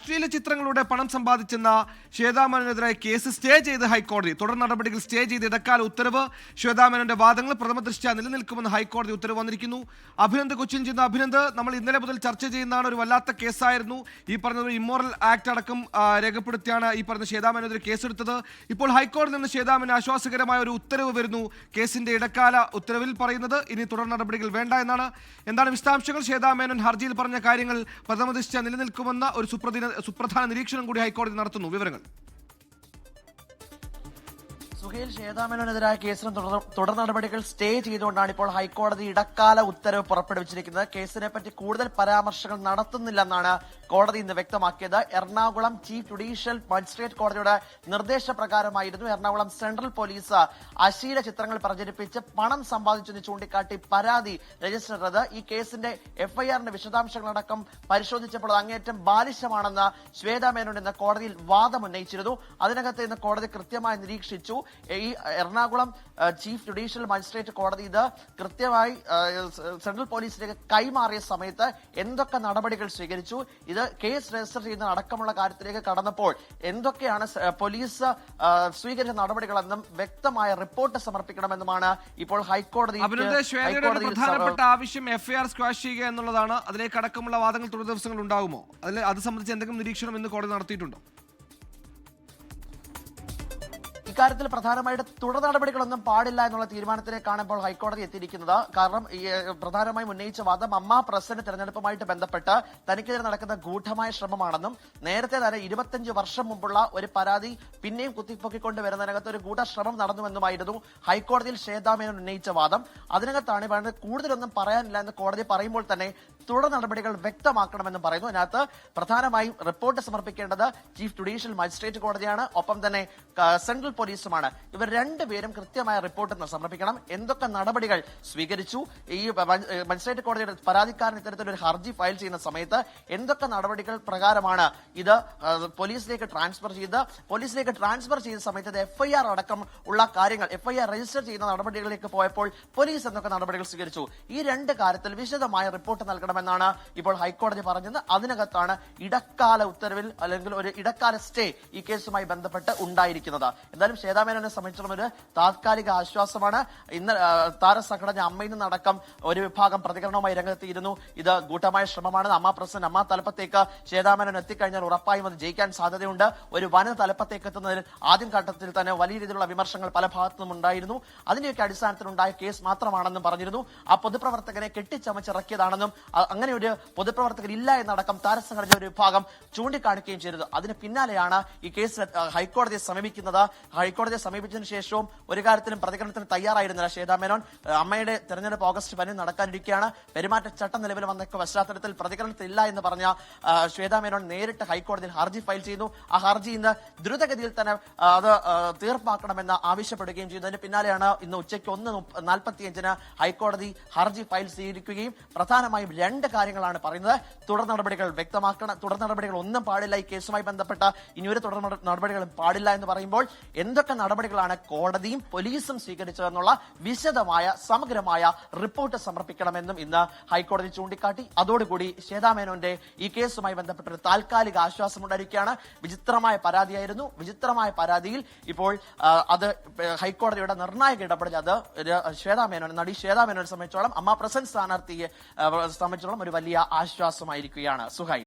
അശ്ലീല ചിത്രങ്ങളുടെ പണം സമ്പാദിച്ചെന്ന ശ്വേതാമനെതിരെ കേസ് സ്റ്റേ ചെയ്ത് ഹൈക്കോടതി. തുടർ നടപടികൾ സ്റ്റേ ചെയ്ത് ഇടക്കാല ഉത്തരവ്. ശ്വേതാമേനോന്റെ വാദങ്ങൾ പ്രഥമ ദൃഷ്ട്യാ നിലനിൽക്കുമെന്ന് ഹൈക്കോടതി ഉത്തരവ് വന്നിരിക്കുന്നു. അഭിനന്ദ് കൊച്ചിൻ ചെയ്യുന്ന അഭിനന്ദ് നമ്മൾ ഇന്നലെ മുതൽ ചർച്ച ചെയ്യുന്നതാണ് ഒരു വല്ലാത്ത കേസായിരുന്നു. ഈ പറഞ്ഞ ഇമ്മോറൽ ആക്ട് അടക്കം രേഖപ്പെടുത്തിയാണ് ഈ പറഞ്ഞ ശ്വേതാമേനെതിരെ കേസെടുത്തത്. ഇപ്പോൾ ഹൈക്കോടതി നിന്ന് ശ്വേതാമേന് ആശ്വാസകരമായ ഒരു ഉത്തരവ് വരുന്നു. കേസിന്റെ ഇടക്കാല ഉത്തരവിൽ പറയുന്നത് ഇനി തുടർ നടപടികൾ വേണ്ട എന്നാണ്. എന്താണ് വിശദാംശങ്ങൾ? ശ്വേതാമേനോൻ ഹർജിയിൽ പറഞ്ഞ കാര്യങ്ങൾ പ്രഥമ ദൃഷ്ട്യാ നിലനിൽക്കുമെന്ന ഒരു സുപ്രധാന സുപ്രധാന നിരീക്ഷണം കൂടി ഹൈക്കോടതി നടത്തുന്നു. വിവരങ്ങൾ. സുഹേൽ ശ്വേതാമേനോനെതിരായ കേസിന് തുടർ നടപടികൾ സ്റ്റേ ചെയ്തുകൊണ്ടാണ് ഇപ്പോൾ ഹൈക്കോടതി ഇടക്കാല ഉത്തരവ് പുറപ്പെടുവിച്ചിരിക്കുന്നത്. കേസിനെ പറ്റി കൂടുതൽ പരാമർശങ്ങൾ നടത്തുന്നില്ലെന്നാണ് കോടതി ഇന്ന് വ്യക്തമാക്കിയത്. എറണാകുളം ചീഫ് ജുഡീഷ്യൽ മജിസ്ട്രേറ്റ് കോടതിയുടെ നിർദ്ദേശപ്രകാരമായിരുന്നു എറണാകുളം സെൻട്രൽ പോലീസ് അശീല ചിത്രങ്ങൾ പ്രചരിപ്പിച്ച് പണം സമ്പാദിച്ചെന്ന് ചൂണ്ടിക്കാട്ടി പരാതി രജിസ്റ്റർ ചെയ്തത് ഈ കേസിന്റെ എഫ്ഐആറിന്റെ വിശദാംശങ്ങളടക്കം പരിശോധിച്ചപ്പോൾ അങ്ങേറ്റം ബാലിശമാണെന്ന് ശ്വേതാമേനോൻ എന്ന കോടതിയിൽ വാദം ഉന്നയിച്ചിരുന്നു അതിനകത്ത് ഇന്ന് കോടതി കൃത്യമായി നിരീക്ഷിച്ചു. ഈ എറണാകുളം ചീഫ് ജുഡീഷ്യൽ മജിസ്ട്രേറ്റ് കോടതി ഇത് കൃത്യമായി സെൻട്രൽ പോലീസിലേക്ക് കൈമാറിയ സമയത്ത് എന്തൊക്കെ നടപടികൾ സ്വീകരിച്ചു ഇത് കേസ് രജിസ്റ്റർ ചെയ്യുന്ന അടക്കമുള്ള കാര്യത്തിലേക്ക് കടന്നപ്പോൾ എന്തൊക്കെയാണ് പോലീസ് സ്വീകരിച്ച നടപടികളെന്നും വ്യക്തമായ റിപ്പോർട്ട് സമർപ്പിക്കണമെന്നുമാണ് ഇപ്പോൾ ഹൈക്കോടതി പ്രധാനപ്പെട്ട ആവശ്യം എഫ്ഐആർ സ്ക്വാഷ് ചെയ്യുക എന്നുള്ളതാണ്. അതിലേക്ക് അടക്കമുള്ള വാദങ്ങൾ തുടർ ദിവസങ്ങൾ ഉണ്ടാകുമോ അതിൽ അത് സംബന്ധിച്ച് എന്തെങ്കിലും നിരീക്ഷണം ഇന്ന് കോടതി നടത്തിയിട്ടുണ്ടോ? ഇക്കാര്യത്തിൽ പ്രധാനമായിട്ട് തുടർ നടപടികളൊന്നും പാടില്ല എന്നുള്ള തീരുമാനത്തിനെ കാണുമ്പോൾ ഹൈക്കോടതി എത്തിയിരിക്കുന്നത്. കാരണം പ്രധാനമായും ഉന്നയിച്ച വാദം അമ്മ പ്രസിഡന്റ് തെരഞ്ഞെടുപ്പുമായിട്ട് ബന്ധപ്പെട്ട് തനിക്കെതിരെ നടക്കുന്ന ഗൂഢമായ ശ്രമമാണെന്നും നേരത്തെ തന്നെ ഇരുപത്തിയഞ്ച് വർഷം മുമ്പുള്ള ഒരു പരാതി പിന്നെയും കുത്തിപ്പൊക്കിക്കൊണ്ട് വരുന്നതിനകത്ത് ഒരു ഗൂഢശ്രമം നടന്നുവെന്നുമായിരുന്നു ഹൈക്കോടതിയിൽ ശ്വേതാമേനോൻ ഉന്നയിച്ച വാദം. അതിനകത്താണ് വേണ്ടത് കൂടുതലൊന്നും പറയാനില്ല എന്ന് കോടതി പറയുമ്പോൾ തന്നെ തുടർ നടപടികൾ വ്യക്തമാക്കണമെന്നും പറയുന്നു. അതിനകത്ത് പ്രധാനമായും റിപ്പോർട്ട് സമർപ്പിക്കേണ്ടത് ചീഫ് ജുഡീഷ്യൽ മജിസ്ട്രേറ്റ് കോടതിയാണ്. ഒപ്പം തന്നെ സെൻട്രൽ സെൻട്രൽ പോലീസുമാണ്. ഇവർ രണ്ടുപേരും കൃത്യമായ റിപ്പോർട്ട് സമർപ്പിക്കണം. എന്തൊക്കെ നടപടികൾ സ്വീകരിച്ചു? ഈ മജിസ്ട്രേറ്റ് കോടതിയുടെ പരാതിക്കാരൻ ഇത്തരത്തിലൊരു ഹർജി ഫയൽ ചെയ്യുന്ന സമയത്ത് എന്തൊക്കെ നടപടികൾ പ്രകാരമാണ് ഇത് പോലീസിലേക്ക് ട്രാൻസ്ഫർ ചെയ്ത് പോലീസിലേക്ക് ട്രാൻസ്ഫർ ചെയ്ത സമയത്ത് എഫ്ഐആർ അടക്കം ഉള്ള കാര്യങ്ങൾ എഫ്ഐആർ രജിസ്റ്റർ ചെയ്യുന്ന നടപടികളിലേക്ക് പോയപ്പോൾ പോലീസ് എന്തൊക്കെ നടപടികൾ സ്വീകരിച്ചു? ഈ രണ്ട് കാര്യത്തിൽ വിശദമായ റിപ്പോർട്ട് നൽകണമെന്നാണ് ഇപ്പോൾ ഹൈക്കോടതി പറഞ്ഞത്. അതിനകത്താണ് ഇടക്കാല ഉത്തരവിൽ അല്ലെങ്കിൽ ഒരു ഇടക്കാല സ്റ്റേ ഈ കേസുമായി ബന്ധപ്പെട്ട് ഉണ്ടായിരിക്കുന്നത്. എന്തായാലും ശ്വേതാമേനോനെ സംബന്ധിച്ചിടത്തോളം ഒരു താത്കാലിക ആശ്വാസമാണ്. ഇന്ന് താരസംഘടന അമ്മയിൽ നിന്നടക്കം ഒരു വിഭാഗം പ്രതികരണവുമായി രംഗത്തെത്തിയിരുന്നു. ഇത് കൂട്ടമായ ശ്രമമാണ്. അമ്മ പ്രസിഡന്റ് അമ്മ തലപ്പത്തേക്ക് ശ്വേതാമേനോൻ എത്തിക്കഴിഞ്ഞാൽ ഉറപ്പായും അത് ജയിക്കാൻ സാധ്യതയുണ്ട്. ഒരു വന തലപ്പത്തേക്ക് എത്തുന്നതിൽ ആദ്യം ഘട്ടത്തിൽ തന്നെ വലിയ രീതിയിലുള്ള വിമർശങ്ങൾ പല ഭാഗത്തുനിന്നും ഉണ്ടായിരുന്നു. അതിന്റെയൊക്കെ അടിസ്ഥാനത്തിൽ ഉണ്ടായ കേസ് മാത്രമാണെന്നും പറഞ്ഞിരുന്നു. ആ പൊതുപ്രവർത്തകനെ കെട്ടിച്ചമച്ചിറക്കിയതാണെന്നും അങ്ങനെ ഒരു പൊതുപ്രവർത്തകൻ ഇല്ല എന്നടക്കം താരസംഘടന ഒരു വിഭാഗം ചൂണ്ടിക്കാണിക്കുകയും ചെയ്തത് അതിന് പിന്നാലെയാണ് ഈ കേസ് ഹൈക്കോടതിയെ സമീപിക്കുന്നത്. ഹൈക്കോടതിയെ സമീപിച്ചതിന് ശേഷവും ഒരു കാര്യത്തിലും പ്രതികരണത്തിന് തയ്യാറായിരുന്നില്ല. ശ്വേതാ മേനോൻ അമ്മയുടെ തെരഞ്ഞെടുപ്പ് ഓഗസ്റ്റ് പനി നടക്കാനിരിക്കുകയാണ്. പെരുമാറ്റച്ചട്ടം നിലവിൽ വന്ന പശ്ചാത്തലത്തിൽ പ്രതികരണത്തിലില്ല എന്ന് പറഞ്ഞ ശ്വേതാ മേനോൻ നേരിട്ട് ഹൈക്കോടതിയിൽ ഹർജി ഫയൽ ചെയ്യുന്നു ആ ഹർജി ഇന്ന് ദ്രുതഗതിയിൽ തന്നെ അത് തീർപ്പാക്കണമെന്ന് ആവശ്യപ്പെടുകയും ചെയ്തു. അതിന് പിന്നാലെയാണ് ഇന്ന് ഉച്ചയ്ക്ക് ഒന്ന് നാൽപ്പത്തിയഞ്ചിന് ഹൈക്കോടതി ഹർജി ഫയൽ സ്വീകരിക്കുകയും പ്രധാനമായും രണ്ട് കാര്യങ്ങളാണ് പറയുന്നത്. തുടർ നടപടികൾ വ്യക്തമാക്കണം. തുടർ നടപടികൾ ഒന്നും പാടില്ല ഈ കേസുമായി ബന്ധപ്പെട്ട. ഇനിയൊരു തുടർ നടപടികളും പാടില്ല എന്ന് പറയുമ്പോൾ എന്തൊക്കെ നടപടികളാണ് കോടതിയും പോലീസും സ്വീകരിച്ചതെന്നുള്ള വിശദമായ സമഗ്രമായ റിപ്പോർട്ട് സമർപ്പിക്കണമെന്നും ഇന്ന് ഹൈക്കോടതി ചൂണ്ടിക്കാട്ടി. അതോടുകൂടി ശ്വേതാമേനോന്റെ ഈ കേസുമായി ബന്ധപ്പെട്ട ഒരു താൽക്കാലിക ആശ്വാസം ഉണ്ടായിരിക്കുകയാണ്. വിചിത്രമായ പരാതിയായിരുന്നു. വിചിത്രമായ പരാതിയിൽ ഇപ്പോൾ അത് ഹൈക്കോടതിയുടെ നിർണായക ഇടപെടൽ അത് ശ്വേതാമേനോൻ നടി ശ്വേതാമേനോനെ സംബന്ധിച്ചോളം അമ്മ പ്രസന്റ് സ്ഥാനാർത്ഥിയെ സംബന്ധിച്ചോളം ഒരു വലിയ ആശ്വാസമായിരിക്കുകയാണ്. സുഹൈ.